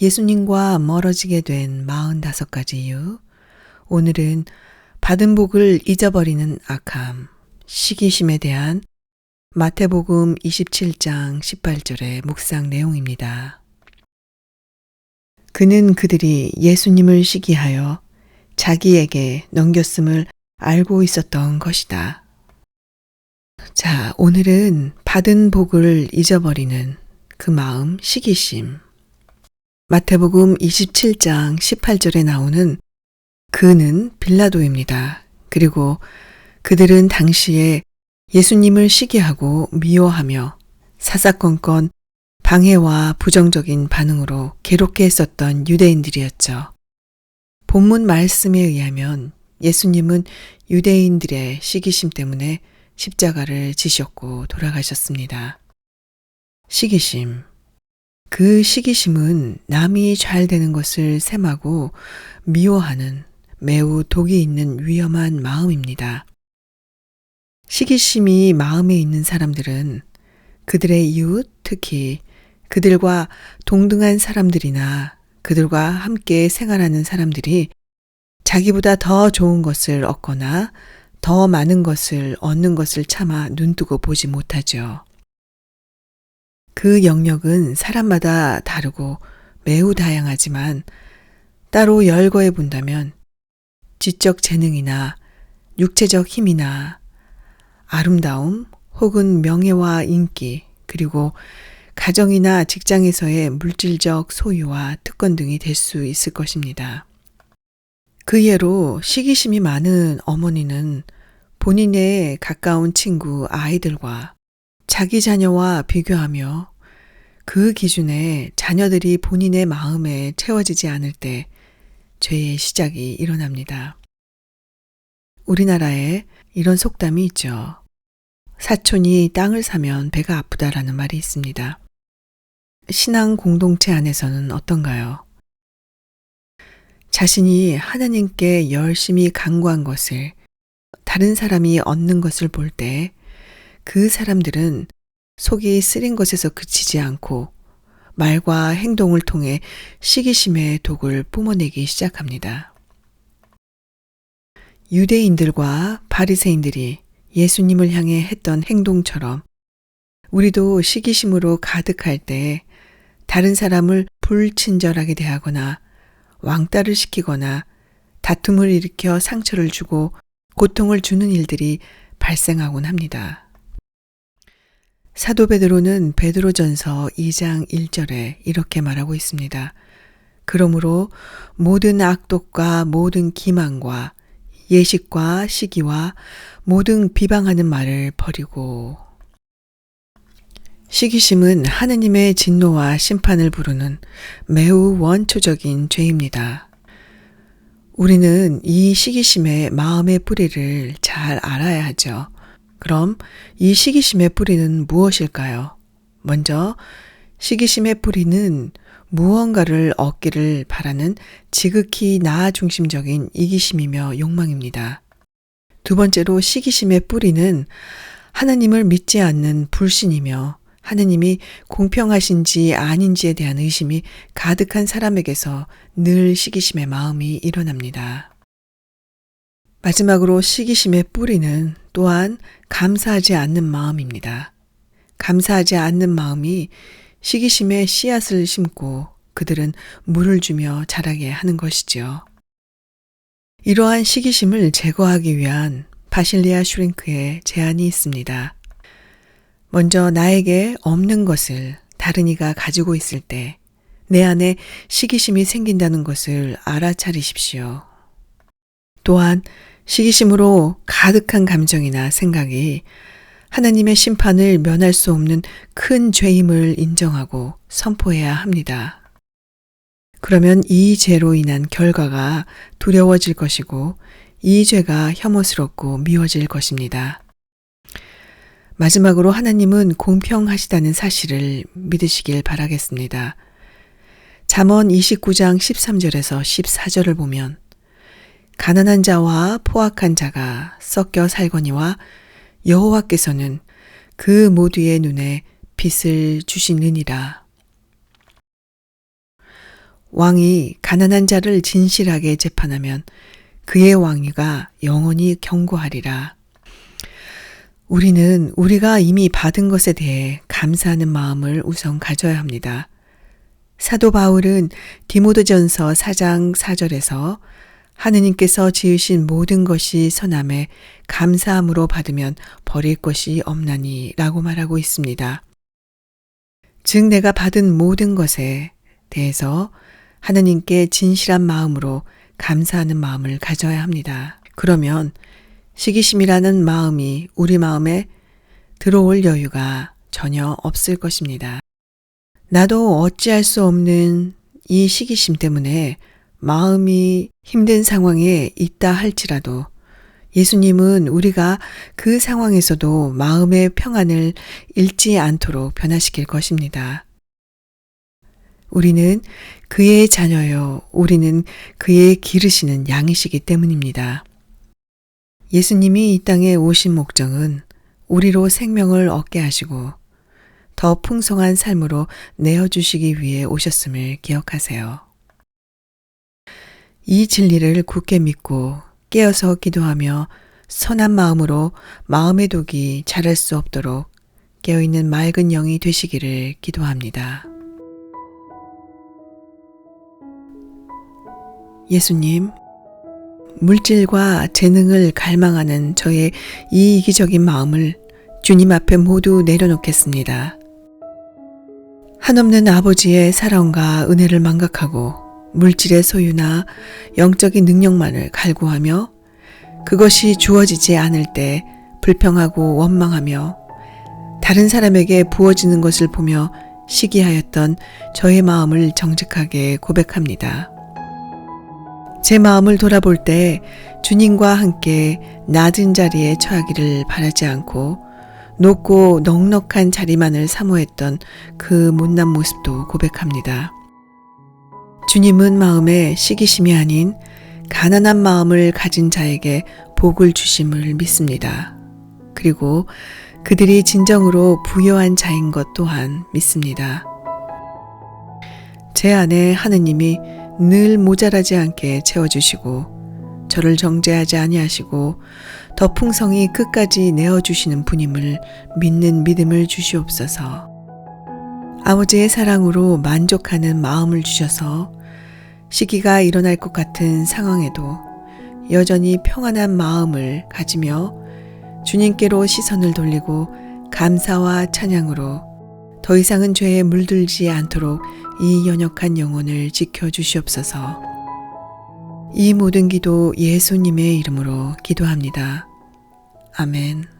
예수님과 멀어지게 된 45가지 이유. 오늘은 받은 복을 잊어버리는 악함, 시기심에 대한 마태복음 27장 18절의 묵상 내용입니다. 그는 그들이 예수님을 시기하여 자기에게 넘겼음을 알고 있었던 것이다. 자, 오늘은 받은 복을 잊어버리는 그 마음, 시기심. 마태복음 27장 18절에 나오는 그는 빌라도입니다. 그리고 그들은 당시에 예수님을 시기하고 미워하며 사사건건 방해와 부정적인 반응으로 괴롭게 했었던 유대인들이었죠. 본문 말씀에 의하면 예수님은 유대인들의 시기심 때문에 십자가를 지셨고 돌아가셨습니다. 시기심. 그 시기심은 남이 잘 되는 것을 셈하고 미워하는 매우 독이 있는 위험한 마음입니다. 시기심이 마음에 있는 사람들은 그들의 이웃, 특히 그들과 동등한 사람들이나 그들과 함께 생활하는 사람들이 자기보다 더 좋은 것을 얻거나 더 많은 것을 얻는 것을 차마 눈뜨고 보지 못하죠. 그 영역은 사람마다 다르고 매우 다양하지만 따로 열거해 본다면 지적 재능이나 육체적 힘이나 아름다움 혹은 명예와 인기 그리고 가정이나 직장에서의 물질적 소유와 특권 등이 될 수 있을 것입니다. 그 예로 시기심이 많은 어머니는 본인의 가까운 친구 아이들과 자기 자녀와 비교하며 그 기준에 자녀들이 본인의 마음에 채워지지 않을 때 죄의 시작이 일어납니다. 우리나라에 이런 속담이 있죠. 사촌이 땅을 사면 배가 아프다라는 말이 있습니다. 신앙 공동체 안에서는 어떤가요? 자신이 하나님께 열심히 간구한 것을 다른 사람이 얻는 것을 볼 때 그 사람들은 속이 쓰린 것에서 그치지 않고 말과 행동을 통해 시기심의 독을 뿜어내기 시작합니다. 유대인들과 바리새인들이 예수님을 향해 했던 행동처럼 우리도 시기심으로 가득할 때 다른 사람을 불친절하게 대하거나 왕따를 시키거나 다툼을 일으켜 상처를 주고 고통을 주는 일들이 발생하곤 합니다. 사도 베드로는 베드로전서 2장 1절에 이렇게 말하고 있습니다. 그러므로 모든 악독과 모든 기만과 예식과 시기와 모든 비방하는 말을 버리고 시기심은 하느님의 진노와 심판을 부르는 매우 원초적인 죄입니다. 우리는 이 시기심의 마음의 뿌리를 잘 알아야 하죠. 그럼 이 시기심의 뿌리는 무엇일까요? 먼저 시기심의 뿌리는 무언가를 얻기를 바라는 지극히 나 중심적인 이기심이며 욕망입니다. 두 번째로 시기심의 뿌리는 하나님을 믿지 않는 불신이며 하느님이 공평하신지 아닌지에 대한 의심이 가득한 사람에게서 늘 시기심의 마음이 일어납니다. 마지막으로 시기심의 뿌리는 또한 감사하지 않는 마음입니다. 감사하지 않는 마음이 시기심의 씨앗을 심고 그들은 물을 주며 자라게 하는 것이지요. 이러한 시기심을 제거하기 위한 바실리아 슈링크의 제안이 있습니다. 먼저 나에게 없는 것을 다른 이가 가지고 있을 때 내 안에 시기심이 생긴다는 것을 알아차리십시오. 또한 시기심으로 가득한 감정이나 생각이 하나님의 심판을 면할 수 없는 큰 죄임을 인정하고 선포해야 합니다. 그러면 이 죄로 인한 결과가 두려워질 것이고 이 죄가 혐오스럽고 미워질 것입니다. 마지막으로 하나님은 공평하시다는 사실을 믿으시길 바라겠습니다. 잠언 29장 13절에서 14절을 보면 가난한 자와 포악한 자가 섞여 살거니와 여호와께서는 그 모두의 눈에 빛을 주시느니라. 왕이 가난한 자를 진실하게 재판하면 그의 왕위가 영원히 경고하리라. 우리는 우리가 이미 받은 것에 대해 감사하는 마음을 우선 가져야 합니다. 사도 바울은 디모데전서 4장 4절에서 하느님께서 지으신 모든 것이 선함에 감사함으로 받으면 버릴 것이 없나니 라고 말하고 있습니다. 즉 내가 받은 모든 것에 대해서 하느님께 진실한 마음으로 감사하는 마음을 가져야 합니다. 그러면 시기심이라는 마음이 우리 마음에 들어올 여유가 전혀 없을 것입니다. 나도 어찌할 수 없는 이 시기심 때문에 마음이 힘든 상황에 있다 할지라도 예수님은 우리가 그 상황에서도 마음의 평안을 잃지 않도록 변화시킬 것입니다. 우리는 그의 자녀요. 우리는 그의 기르시는 양이시기 때문입니다. 예수님이 이 땅에 오신 목적은 우리로 생명을 얻게 하시고 더 풍성한 삶으로 내어주시기 위해 오셨음을 기억하세요. 이 진리를 굳게 믿고 깨어서 기도하며 선한 마음으로 마음의 독이 자랄 수 없도록 깨어있는 맑은 영이 되시기를 기도합니다. 예수님, 물질과 재능을 갈망하는 저의 이 이기적인 마음을 주님 앞에 모두 내려놓겠습니다. 한없는 아버지의 사랑과 은혜를 망각하고 물질의 소유나 영적인 능력만을 갈구하며 그것이 주어지지 않을 때 불평하고 원망하며 다른 사람에게 부어지는 것을 보며 시기하였던 저의 마음을 정직하게 고백합니다. 제 마음을 돌아볼 때 주님과 함께 낮은 자리에 처하기를 바라지 않고 높고 넉넉한 자리만을 사모했던 그 못난 모습도 고백합니다. 주님은 마음에 시기심이 아닌 가난한 마음을 가진 자에게 복을 주심을 믿습니다. 그리고 그들이 진정으로 부여한 자인 것 또한 믿습니다. 제 안에 하느님이 늘 모자라지 않게 채워주시고 저를 정죄하지 아니하시고 더 풍성히 끝까지 내어주시는 분임을 믿는 믿음을 주시옵소서. 아버지의 사랑으로 만족하는 마음을 주셔서 시기가 일어날 것 같은 상황에도 여전히 평안한 마음을 가지며 주님께로 시선을 돌리고 감사와 찬양으로 더 이상은 죄에 물들지 않도록 이 연약한 영혼을 지켜 주시옵소서. 이 모든 기도 예수님의 이름으로 기도합니다. 아멘.